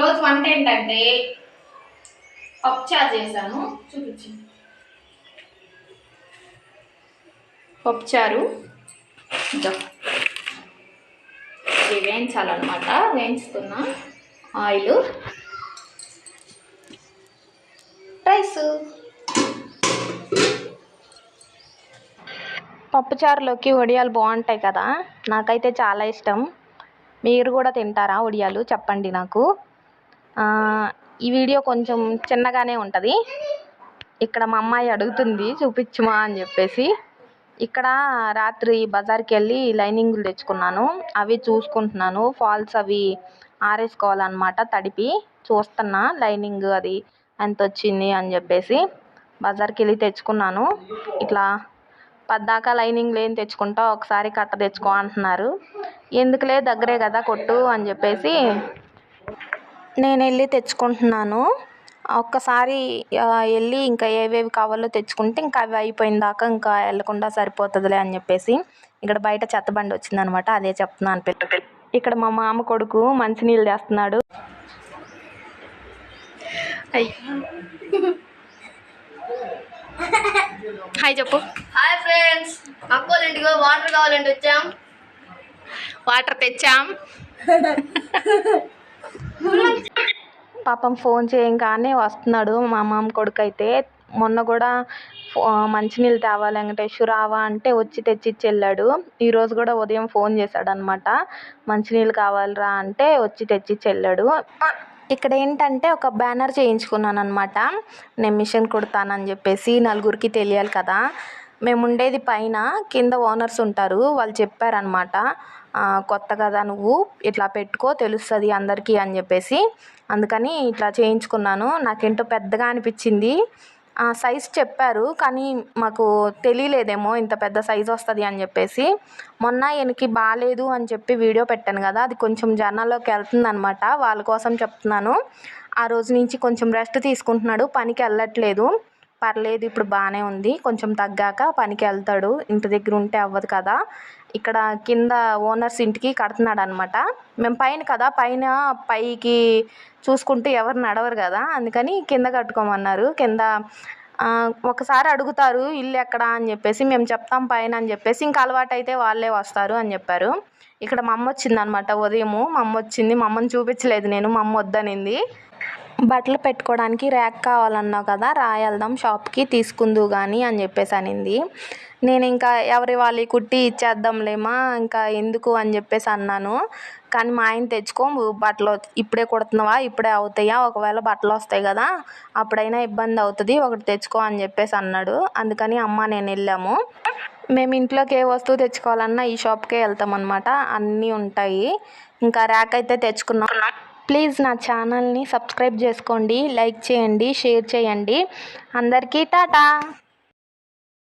వంట ఏంటంటే పప్పుచారు చేశాను. చూపించు. పప్పుచారు ఇదో. వేయించాలన్నమాట. వేయించుతున్నా ఆయిల్. రైస్. పప్పుచారులోకి వడియాలు బాగుంటాయి కదా. నాకైతే చాలా ఇష్టం. మీరు కూడా తింటారా వడియాలు? చెప్పండి నాకు. ఈ వీడియో కొంచెం చిన్నగానే ఉంటుంది. ఇక్కడ మా అమ్మాయి అడుగుతుంది చూపించుమా అని చెప్పేసి. ఇక్కడ రాత్రి బజార్కి వెళ్ళి లైనింగ్లు తెచ్చుకున్నాను అవి చూసుకుంటున్నాను. ఫాల్స్ అవి ఆరేసుకోవాలన్నమాట తడిపి చూస్తున్నా లైనింగ్ అది ఎంత వచ్చింది అని చెప్పేసి. బజార్కి వెళ్ళి తెచ్చుకున్నాను. ఇట్లా పద్దాకా లైనింగ్ లేని తెచ్చుకుంటా ఒకసారి కట్ట తెచ్చుకో అంటున్నారు. ఎందుకులే దగ్గరే కదా కొట్టు అని చెప్పేసి నేను వెళ్ళి తెచ్చుకుంటున్నాను. ఒక్కసారి వెళ్ళి ఇంకా ఏవేవి కావాలో తెచ్చుకుంటే ఇంకా అవి అయిపోయిన దాకా ఇంకా వెళ్ళకుండా సరిపోతుందిలే అని చెప్పేసి ఇక్కడ బయట చెత్త బండి వచ్చిందనమాట. అదే చెప్తున్నాను పిల్ల ఇక్కడ మా మామ కొడుకు మంచినీళ్ళు తెస్తున్నాడు. హాయ్. చెప్పు. Hi friends. అక్కోళ్ళ ఇంటికి వాటర్ కావాలంటే వచ్చాం. వాటర్ తెచ్చాం. పాపం ఫోన్ చేయంగానే వస్తున్నాడు మా మామ కొడుకు అయితే మొన్న కూడా ఫో- మంచినీళ్ళు తేవాలి వెంకటేశ్వర రావా అంటే వచ్చి తెచ్చిచ్చి వెళ్ళాడు. ఈరోజు కూడా ఉదయం ఫోన్ చేశాడు అనమాట మంచినీళ్ళు కావాలిరా అంటే వచ్చి తెచ్చిచ్చి వెళ్ళాడు. ఇక్కడ ఏంటంటే ఒక బ్యానర్ చేయించుకున్నాను అనమాట నేను మిషన్ కుడతానని చెప్పేసి నలుగురికి తెలియాలి కదా. మేము ఉండేది పైన కింద ఓనర్స్ ఉంటారు. వాళ్ళు చెప్పారనమాట కొత్త కదా నువ్వు ఇట్లా పెట్టుకో తెలుస్తుంది అందరికీ అని చెప్పేసి. అందుకని ఇట్లా చేయించుకున్నాను. నాకేంటో పెద్దగా అనిపించింది. ఆ సైజ్ చెప్పారు కానీ మాకు తెలియలేదేమో ఇంత పెద్ద సైజ్ వస్తుంది అని చెప్పేసి. మొన్న ఈయనకి బాగాలేదు అని చెప్పి వీడియో పెట్టాను కదా అది కొంచెం జనాల్లోకి వెళ్తుంది అనమాట వాళ్ళ కోసం చెప్తున్నాను. ఆ రోజు నుంచి కొంచెం రెస్ట్ తీసుకుంటున్నాడు పనికి వెళ్ళట్లేదు. పర్లేదు ఇప్పుడు బాగానే ఉంది. కొంచెం తగ్గాక పనికి వెళ్తాడు. ఇంటి దగ్గర ఉంటే అవ్వదు కదా. ఇక్కడ కింద ఓనర్స్ ఇంటికి కడుతున్నాడు అనమాట మేము పైన కదా పైన పైకి చూసుకుంటూ ఎవరు నడవరు కదా. అందుకని కింద కట్టుకోమన్నారు. కింద ఒకసారి అడుగుతారు ఇల్లు ఎక్కడ? అని చెప్పేసి మేము చెప్తాం పైన అని చెప్పేసి ఇంకా అలవాటు అయితే వాళ్ళే వస్తారు అని చెప్పారు. ఇక్కడ మా అమ్మ వచ్చింది అనమాట ఉదయము మా అమ్మ వచ్చింది. మా అమ్మని చూపించలేదు నేను. మా అమ్మ వద్దనింది. బట్టలు పెట్టుకోవడానికి ర్యాక్ కావాలన్నావు కదా రాయల్దాం షాప్కి తీసుకుందు కానీ అని చెప్పేసి అనింది. నేను ఇంకా ఎవరి వాళ్ళి కుట్టి ఇచ్చేద్దాంలేమా ఇంకా ఎందుకు అని చెప్పేసి అన్నాను. కానీ మా ఆయన తెచ్చుకో బట్టలు ఇప్పుడే కుడుతున్నావా ఇప్పుడే అవుతాయా ఒకవేళ బట్టలు వస్తాయి కదా అప్పుడైనా ఇబ్బంది అవుతుంది ఒకటి తెచ్చుకో అని చెప్పేసి అన్నాడు. అందుకని అమ్మ నేను వెళ్ళాము. మేము ఇంట్లోకి ఏ వస్తువు తెచ్చుకోవాలన్నా ఈ షాప్కే వెళ్తాం అనమాట అన్నీ ఉంటాయి. ఇంకా ర్యాక్ అయితే తెచ్చుకున్నాం. ప్లీజ్ నా ఛానల్ని సబ్స్క్రైబ్ చేసుకోండి లైక్ చేయండి షేర్ చేయండి. అందరికీ టాటా!